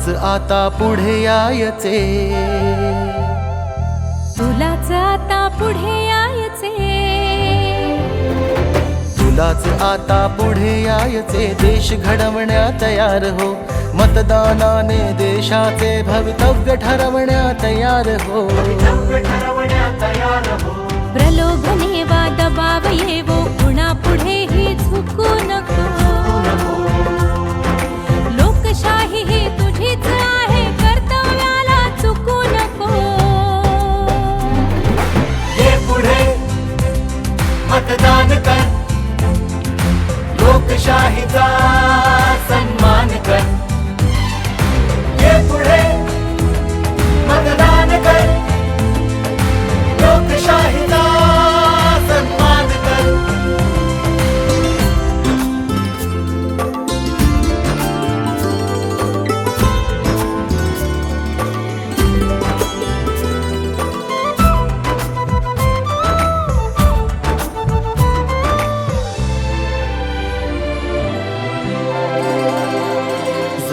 तुलाच आता पुढे यायचे. तुलाच आता पुढे यायचे. तुलाच आता पुढे यायचे. देश घडवण्या तयार हो. मतदानाने देशाचे भवितव्य ठरवण्या तयार हो. प्रलोभने वा दबाव येवो. उणा पुढेही मतदान कर। लोकशाहीचा सन्मान कर। ये पुढे मतदान कर।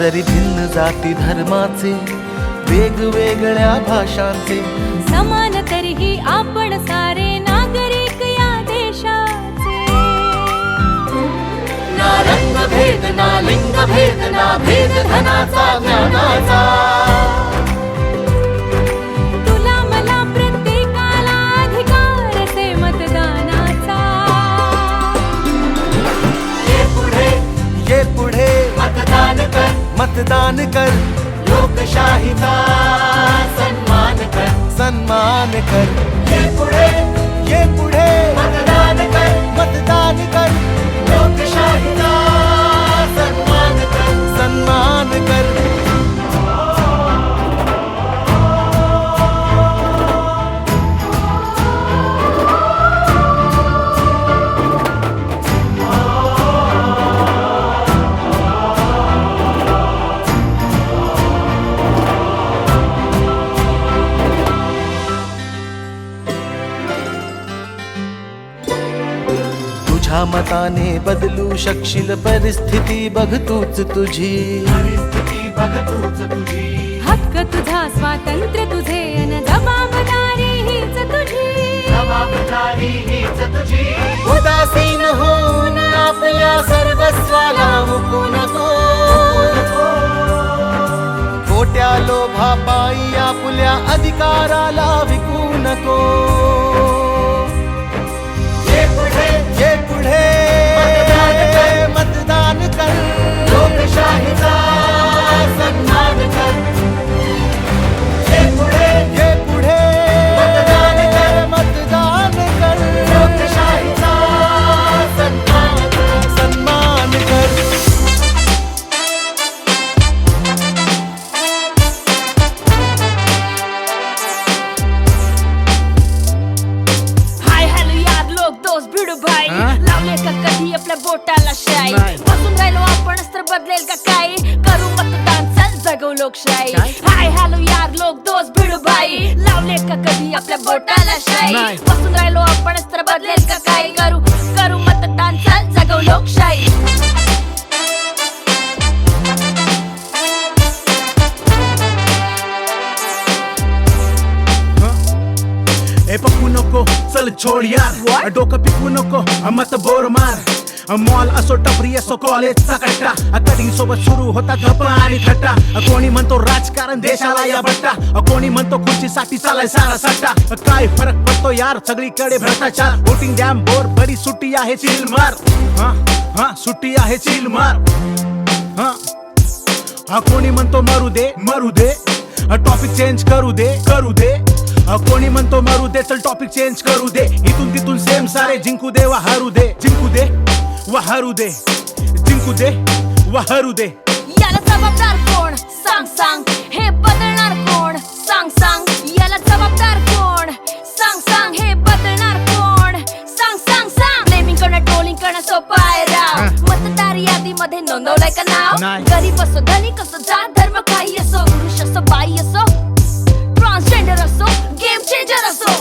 जरी भिन्न जाती धर्माचे वेगवेगळ्या भाषांचे. समान तरीही आपण सारे नागरिक या देशाचे. ना रंग भेद ना लिंग भेद ना भेद धनाचा ज्ञानाचा. मतदान कर। लोकशाहीचा सन्मान कर। सन्मान कर। ये पुढे तुझ्या मताने बदलू शकशील परिस्थिती बघ तूच तुझी. हक्क तुझा स्वातंत्र्य तुझे अन जबाबदारी हीच तुझी. जबाबदारी हीच तुझी. उदासीन होऊन आपल्या सर्वस्वाला मुकू नको. खोट्या लोभा पायी आपल्या अधिकाराला विकू नको. बोटाला शाई. बसून राहिलो आपणच तर बदलेल का काही? करू मतदान चल जगव लोकशाही हाय हॅलो यार लोक दोस्त भिडू भाई लावले का कधी आपल्या बोटाला शाई? बसून राहिलो आपणच तर बदलेल का काही? करू करू मतदान चल जगव लोकशाही ए पप्पू नको चल छोड यार. डोकं पिकवू नको मत बोर मार. मॉल असो टपरी असो कॉलेजचा कट्टा. कटिंग सोबत सुरू होता गप्पा आणि थट्टा. कोणी म्हणतो राजकारण देशाला या बट्टा. कोणी म्हणतो खुर्चीसाठी चालाय सारा सट्टा. काय फरक पडतो यार सगळीकडे भ्रष्टाचार. वोटिंग डॅम बोर बरी सुट्टी आहे चिल मार. हा हा सुट्टी आहे चिल मार. हा. हा कोणी म्हणतो मरू दे मरू दे. टॉपिक चेंज करू दे करू दे. कोणी म्हणतो मरू दे चल टॉपिक चेंज करू दे. इथून तिथून सेम सारे जिंकू दे वा हरू दे. जिंकू दे. वा हरू दे. जिंकू दे वा हरू दे. याला जबाबदार कोण? सांग सांग. हे बदलणार कोण? सांग सांग. याला जबाबदार कोण? सांग सांग. हे बदलणार कोण? सांग सांग सांग. ब्लेमिंग करणं ट्रोलिंग करणं सोपं आहे राव. मतदार यादीमध्ये नोंदवलंय का नाव? नाही. गरीब असो धनिक असो जात धर्म काही असो पुरुष असो बाई असो. ट्रान्सजेंडर असो गेम चेंजर असो.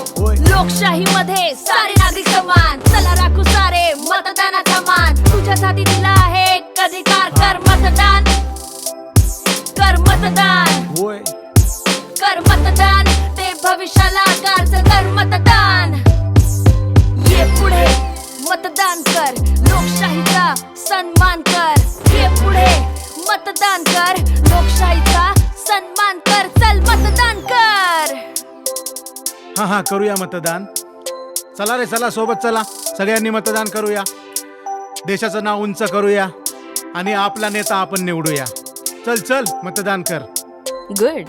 लोकशाही मध्ये सारे नागरिक समान. चला राखू सारे मतदानाचा मान. तुझ्यासाठी दिला आहे अधिकार कर मतदान. कर बॉय कर मतदान. ते भविष्याला आकार कर मतदान. ये पुढे. मतदान कर. लोकशाहीचा सन्मान कर. ये पुढे. मतदान कर. लोकशाहीचा सन्मान कर चल मतदान कर. हा हा करूया मतदान. चला रे चला सोबत चला. सगळ्यांनी मतदान करूया. देशाचं नाव उंच करूया. आणि आपला नेता आपण निवडूया. चल चल मतदान कर. गुड